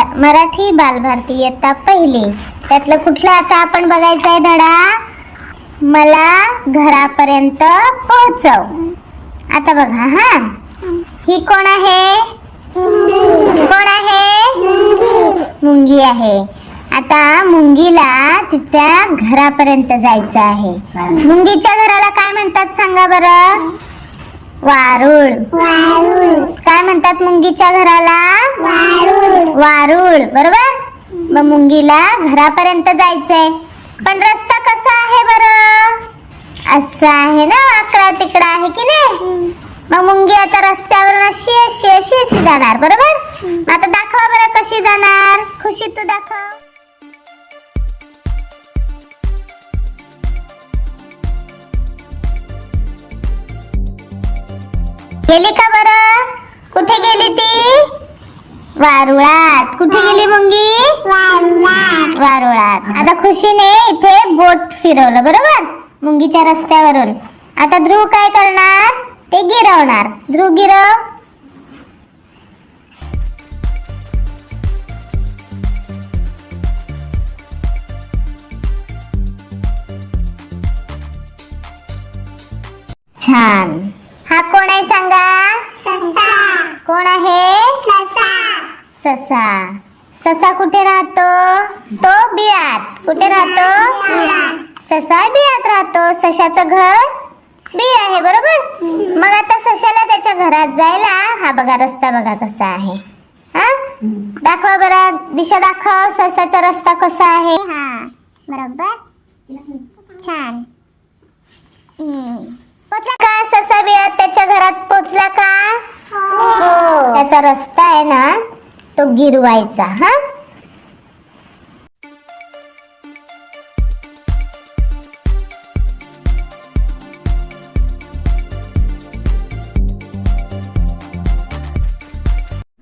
मराठी बालभारती इयत्ता पहिली. त्यातलं कुठलं आता आपण बघायचं आहे धडा? मला घरापर्यंत पोहोचव. आता बघा हा. ही कोण आहे? कोण आहे? मुंगी आहे. आता मुंगीला तिच्या घरापर्यंत जायचं आहे. मुंगीच्या घराला काय म्हणतात सांगा बरं? वारुळ. काय म्हणतात मुंगीच्या घराला? वारुळ. बरोबर? मग मुंगीला घरापर्यंत जायचंय. पण रस्ता कसा आहे बरं? असा आहे ना वाकडा तिकडा आहे की नाही? मग मुंगी आता रस्त्यावरून अशी अशी अशी अशी जाणार. बरोबर? गेली का बरं? कुठे गेली ती? वारुळात. कुठे गेली मुंगी? वारुळात. आता खुशीने इथे बोट फिरवलं बरोबर? मुंगीच्या रस्त्यावरून. आता ध्रुव काय करणार? ते गिरवणार. ध्रुव गिरव. छान. कोण आहे सांगा? कोण आहे? ससा. ससा. कुठे राहतो? तो बिळात कुठे राहतो? ससा बिळात राहतो. सशाचं घर बीळ आहे बरोबर? मग आता सशाला त्याच्या घरात जायला हा बघा रस्ता बघा कसा आहे. हा? दाखवा बरं. दिशा दाखव. ससाचा रस्ता कसा आहे? हा. बरोबर. छान. पोचला का ससा त्याच्या घरात पोचला का? हो. त्याचा रस्ता आहे ना तो गिरवायचा हा?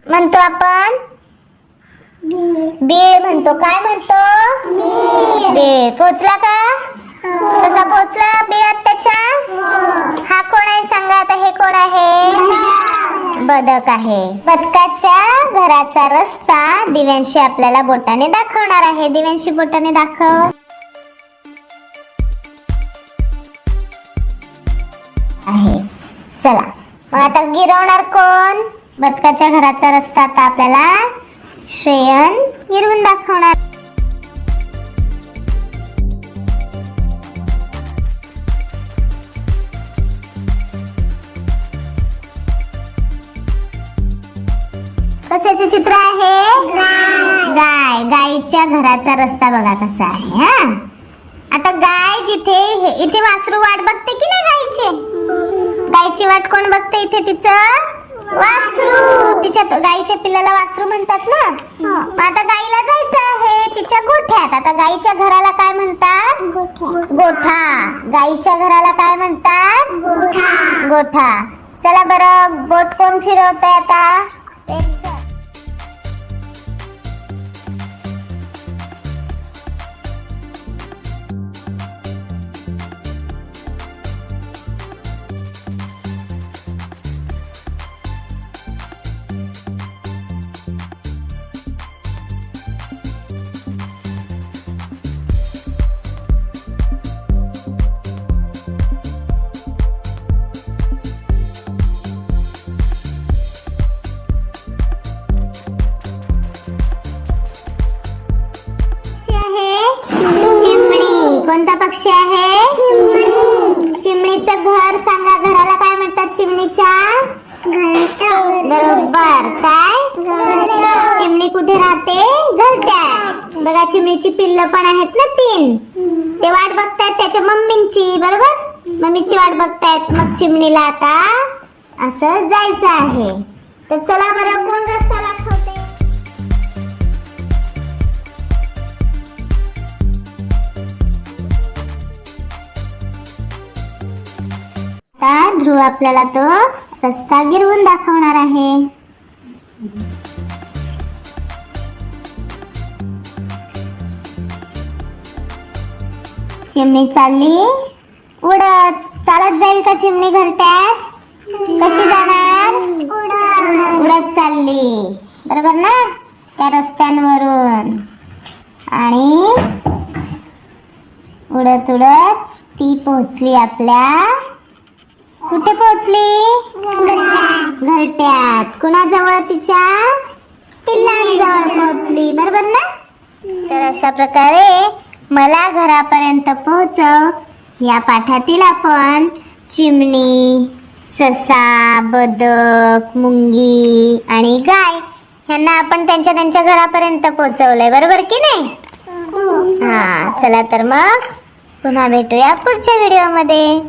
म्हणतो आपण? बीळ म्हणतो. काय म्हणतो? बीळ पोचला का? कसा पोचला बिळात त्याच्या हा कोण आहे सांगा आता हे कोण आहे? बदक आहे. बदकाच्या घराचा रस्ता दिव्यांशी आपल्याला बोटाने दाखवणार आहे. दिव्यांशी बोटाने दाखव. आहे. चला. मग आता गिरवणार कोण? बदकाच्या घराचा रस्ता आता आपल्याला श्रेयन गिरवून दाखवणार. गायच्या घराचा रस्ता बघा कसा आहे हा? आता गाय जिथे हे- इथे वासरू वाट बघते की नाही गायचे? गायची वाट कोण बघते इथे? तिचं वासरू. तिच्या गायीच्या पिल्लाला वासरू म्हणतात ना? मग आता गायीला जायचं आहे तिच्या गोठ्यात. आता गायीच्या घराला काय म्हणतात? गोठा. गायीच्या घराला काय म्हणतात? गोठा. चला बरं बोट कोण फिरवतंय आता? कोणता पक्षी आहे? चिमणीचं घर सांगा घराला काय म्हणतात चिमणीच्या? बरोबर. काय? चिमणी कुठे राहते? घरट्यात. बघा चिमणीची पिल्ल पण आहेत ना तीन. ते वाट बघतायत त्याच्या मम्मींची बरोबर? मम्मीची वाट बघतायत. मग चिमणीला आता असं जायचं आहे. तर चला बरं कोण रस्ता आता ध्रुव आपल्याला तो रस्ता गिरवून दाखवणार आहे. चिमणी चालली. उडत. चालत जाईल का चिमणी घरट्यात? कशी जाणार? उडत चालली. बरोबर ना? त्या रस्त्यांवरून. आणि उडत उडत ती पोहोचली आपल्या कुठे पोहोचली? घरट्यात. कुणाजवळ तिच्या पिल्लांजवळ पोहोचली. बरोबर ना? तर अशा प्रकारे मला घरापर्यंत पोहोचव. या पाठातील आपण चिमणी ससा बदक मुंगी आणि गाय यांना आपण त्यांच्या त्यांच्या घरापर्यंत पोहोचवलंय. बरोबर की नाही? हा. चला तर मग पुन्हा भेटूया पुढच्या व्हिडिओमध्ये